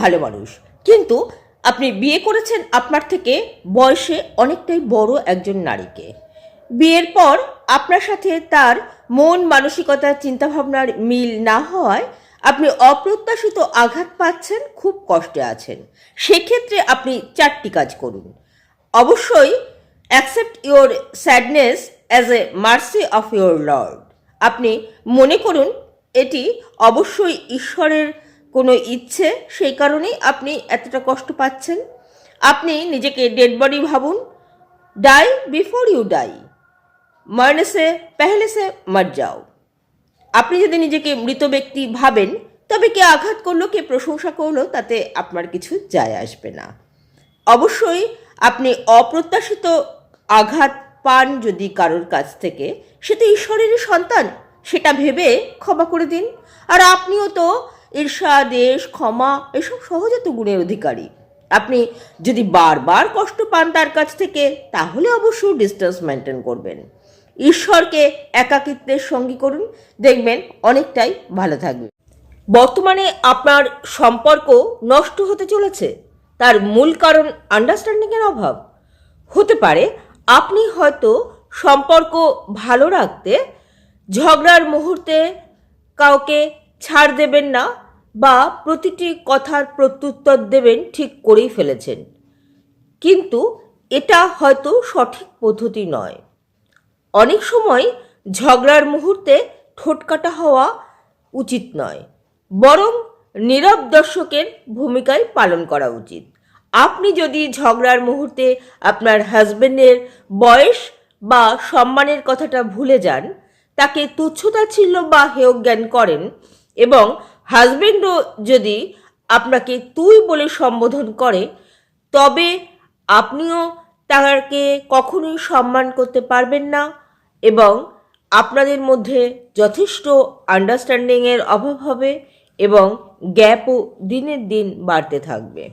ভালো মানুষ। কিন্তু আপনি বিয়ে করেছেন আপনার থেকে বয়সে অনেকটাই বড় একজন নারীকে। বিয়ের পর আপনার সাথে তার মন মানসিকতা, চিন্তাভাবনার মিল না হওয়ায় আপনি অপ্রত্যাশিত আঘাত পাচ্ছেন, খুব কষ্টে আছেন। সেক্ষেত্রে আপনি চারটি কাজ করুন। অবশ্যই accept your sadness as a mercy of your lord আপনি মনে করুন, এটি অবশ্যই ঈশ্বরের কোনো ইচ্ছে সেই কারণেই আপনি এতটা কষ্ট পাচ্ছেন। আপনি নিজেকে ডেড বডি ভাবুন। ডাই বিফোর ইউ ডাই মরনে সে পেহলে সে মর যাও। আপনি যদি নিজেকে মৃত ব্যক্তি ভাবেন, তবে কে আঘাত করল, কে প্রশংসা করল, তাতে আপনার কিছু যায় আসবে না। অবশ্যই আপনি অপ্রত্যাশিত আঘাত পান যদি কারোর কাছ থেকে। সে তো ঈশ্বরেরই সন্তান, সেটা ভেবে ক্ষমা করে দিন। আর আপনিও তো ঈর্ষা, দেশ, ক্ষমা, এসব সহজাত গুণের অধিকারী। আপনি যদি বারবার কষ্ট পান তার কাছ থেকে, তাহলে অবশ্যই ডিস্টেন্স মেনটেন করবেন। ঈশ্বরকে একাকিত্বের সঙ্গী করুন। দেখবেন অনেকটাই ভালো থাকবে। বর্তমানে আপনার সম্পর্ক নষ্ট হতে চলেছে। তার মূল কারণ আন্ডারস্ট্যান্ডিংয়ের অভাব। হতে পারে আপনি হয়তো সম্পর্ক ভালো রাখতে, ঝগড়ার মুহূর্তে কাউকে ছাড় দেবেন না বা প্রতিটি কথার প্রত্যুত্তর দেবেন ঠিক করেই ফেলেছেন। কিন্তু এটা হয়তো সঠিক পদ্ধতি নয়। অনেক সময় ঝগড়ার মুহূর্তে ঠোটকাটা হওয়া উচিত নয়, বরং নীরব দর্শকের ভূমিকায় পালন করা উচিত। আপনি যদি ঝগড়ার মুহূর্তে আপনার হাজবেন্ডের বয়স বা সম্মানের কথাটা ভুলে যান, তাকে তুচ্ছতাচ্ছিল্য বা হেয় জ্ঞান করেন এবং হাজব্যান্ডও যদি আপনাকে তুই বলে সম্বোধন করে, তবে আপনিও তাকে কখনোই সম্মান করতে পারবেন না এবং আপনাদের মধ্যে যথেষ্ট আন্ডারস্ট্যান্ডিংয়ের অভাব হবে এবং গ্যাপও দিনের দিন বাড়তে থাকবে।